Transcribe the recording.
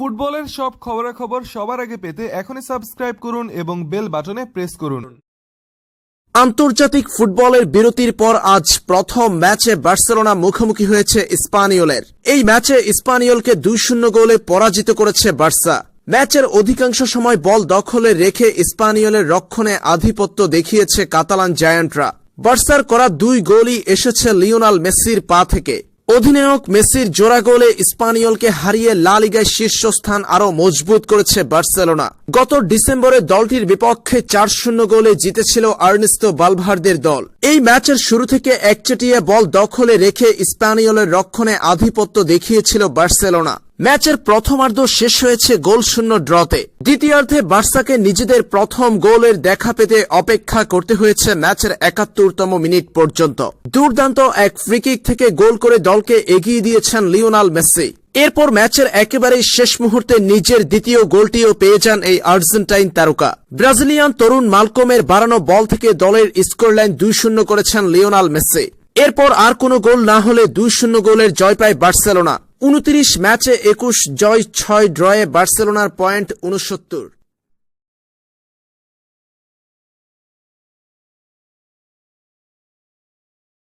ফুটবলের সব খবরাখবর সবার আগে পেতে এখনই সাবস্ক্রাইব করুন এবং বেল বাটনে প্রেস করুন। আন্তর্জাতিক ফুটবলের বিরতির পর আজ প্রথম ম্যাচে বার্সেলোনা মুখোমুখি হয়েছে স্পানিওলের এই ম্যাচে স্পানিওলকে দুই শূন্য গোলে পরাজিত করেছে বার্সা। ম্যাচের অধিকাংশ সময় বল দখলে রেখে স্পানিওলের রক্ষণে আধিপত্য দেখিয়েছে কাতালান জায়ান্টরা। বার্সার করা দুই গোলই এসেছে লিওনাল মেসির পা থেকে। অধিনায়ক মেসির জোড়া গোলে স্পানিয়লকে হারিয়ে লা লিগায় শীর্ষস্থান আরও মজবুত করেছে বার্সেলোনা। গত ডিসেম্বরে দলটির বিপক্ষে চার শূন্য গোলে জিতেছিল আর্নিস্তো বালভারদের দল। এই ম্যাচের শুরু থেকে একচেটিয়ে বল দখলে রেখে স্পানিয়লের রক্ষণে আধিপত্য দেখিয়েছিল বার্সেলোনা। ম্যাচের প্রথমার্ধ শেষ হয়েছে গোল শূন্য ড্রতে। দ্বিতীয়ার্ধে বার্সাকে নিজেদের প্রথম গোলের দেখা পেতে অপেক্ষা করতে হয়েছে ম্যাচের একাত্তরতম মিনিট পর্যন্ত। দুর্দান্ত এক ফ্রিকিক থেকে গোল করে দলকে এগিয়ে দিয়েছেন লিওনাল মেসি। এরপর ম্যাচের একেবারেই শেষ মুহূর্তে নিজের দ্বিতীয় গোলটিও পেয়ে যান এই আর্জেন্টাইন তারকা। ব্রাজিলিয়ান তরুণ মালকমের বাড়ানো বল থেকে দলের স্কোরলাইন দুই শূন্য করেছেন লিওনাল মেসি। এরপর আর কোনো গোল না হলে দুই শূন্য গোলের জয় পায় বার্সেলোনা। উনত্রিশ ম্যাচে একুশ জয় ছয় ড্রয়ে বার্সেলোনার পয়েন্ট উনসত্তর